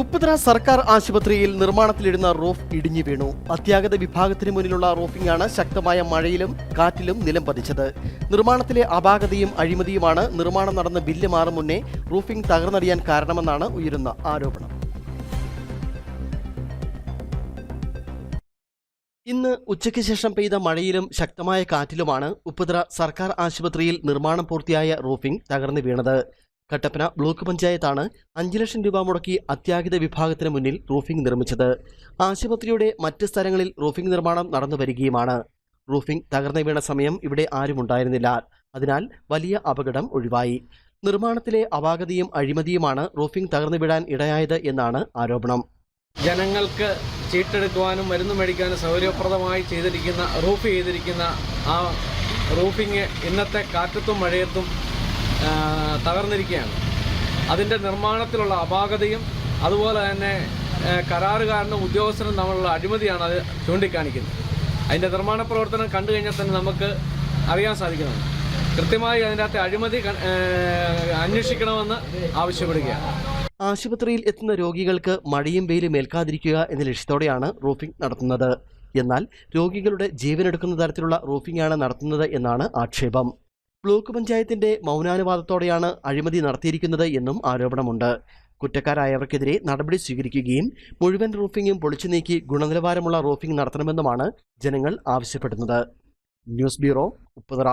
ഉപ്പുതറ സർക്കാർ ആശുപത്രിയിൽ നിർമ്മാണത്തിലിരുന്ന റൂഫ് ഇടിഞ്ഞു വീണു. അത്യാഗത വിഭാഗത്തിന് മുന്നിലുള്ള റോഫിംഗാണ് ശക്തമായ മഴയിലും കാറ്റിലും നിലം പതിച്ചത്. നിർമ്മാണത്തിലെ അപാകതയും അഴിമതിയുമാണ് നിർമ്മാണം നടന്ന ബില്ല് മാറും മുന്നേ റൂഫിംഗ് തകർന്നടിയാൻ കാരണമെന്നാണ് ഉയരുന്ന ആരോപണം. ഇന്ന് ഉച്ചയ്ക്ക് ശേഷം പെയ്ത മഴയിലും ശക്തമായ കാറ്റിലുമാണ് ഉപ്പുതറ സർക്കാർ ആശുപത്രിയിൽ നിർമ്മാണം പൂർത്തിയായ റൂഫിംഗ് തകർന്നു വീണത്. കട്ടപ്പന ബ്ലോക്ക് പഞ്ചായത്താണ് അഞ്ച് ലക്ഷം രൂപ മുടക്കി അത്യാഹിത വിഭാഗത്തിന് മുന്നിൽ റൂഫിംഗ് നിർമ്മിച്ചത്. ആശുപത്രിയുടെ മറ്റ് സ്ഥലങ്ങളിൽ റൂഫിംഗ് നിർമ്മാണം നടന്നു വരികയുമാണ്. റൂഫിംഗ് തകർന്നു വീണ സമയം ഇവിടെ ആരും ഉണ്ടായിരുന്നില്ല. അതിനാൽ വലിയ അപകടം ഒഴിവായി. നിർമ്മാണത്തിലെ അപാകതയും അഴിമതിയുമാണ് റൂഫിംഗ് തകർന്നു വീഴാൻ ഇടയായത് എന്നാണ് ആരോപണം. ജനങ്ങൾക്ക് ചീട്ടെടുക്കുവാനും മരുന്ന് മേടിക്കാനും സൗകര്യപ്രദമായി ചെയ്തിരിക്കുന്ന റൂഫ് ചെയ്തിരിക്കുന്ന ആ റൂഫിങ് ഇന്നത്തെ കാറ്റത്തും മഴയത്തും തകർന്നിരിക്കുകയാണ്. അതിന്റെ നിർമ്മാണത്തിലുള്ള അപാകതയും അതുപോലെ തന്നെ കരാറുകാരനും ഉദ്യോഗസ്ഥനും തമ്മിലുള്ള അഴിമതിയാണ് അത് ചൂണ്ടിക്കാണിക്കുന്നത്. അതിന്റെ നിർമ്മാണ പ്രവർത്തനം കണ്ടു കഴിഞ്ഞാൽ തന്നെ നമുക്ക് അറിയാൻ സാധിക്കുന്നതാണ് കൃത്യമായി അതിന്റെ അകത്തെ അഴിമതി അന്വേഷിക്കണമെന്ന് ആവശ്യപ്പെടുകയാണ്. ആശുപത്രിയിൽ എത്തുന്ന രോഗികൾക്ക് മഴയും വെയിലും ഏൽക്കാതിരിക്കുക എന്ന ലക്ഷ്യത്തോടെയാണ് റൂഫിംഗ് നടത്തുന്നത്. എന്നാൽ രോഗികളുടെ ജീവനെടുക്കുന്ന തരത്തിലുള്ള റൂഫിംഗ് ആണ് നടത്തുന്നത് എന്നാണ് ആക്ഷേപം. ബ്ലോക്ക് പഞ്ചായത്തിന്റെ മൗനാനുവാദത്തോടെയാണ് അഴിമതി നടത്തിയിരിക്കുന്നത് എന്നും ആരോപണമുണ്ട്. കുറ്റക്കാരായവർക്കെതിരെ നടപടി സ്വീകരിക്കുകയും മുഴുവൻ റൂഫിംഗും പൊളിച്ചു നീക്കി ഗുണനിലവാരമുള്ള റൂഫിംഗ് നടത്തണമെന്നുമാണ് ജനങ്ങൾ ആവശ്യപ്പെടുന്നത്. News bureau Upputhara.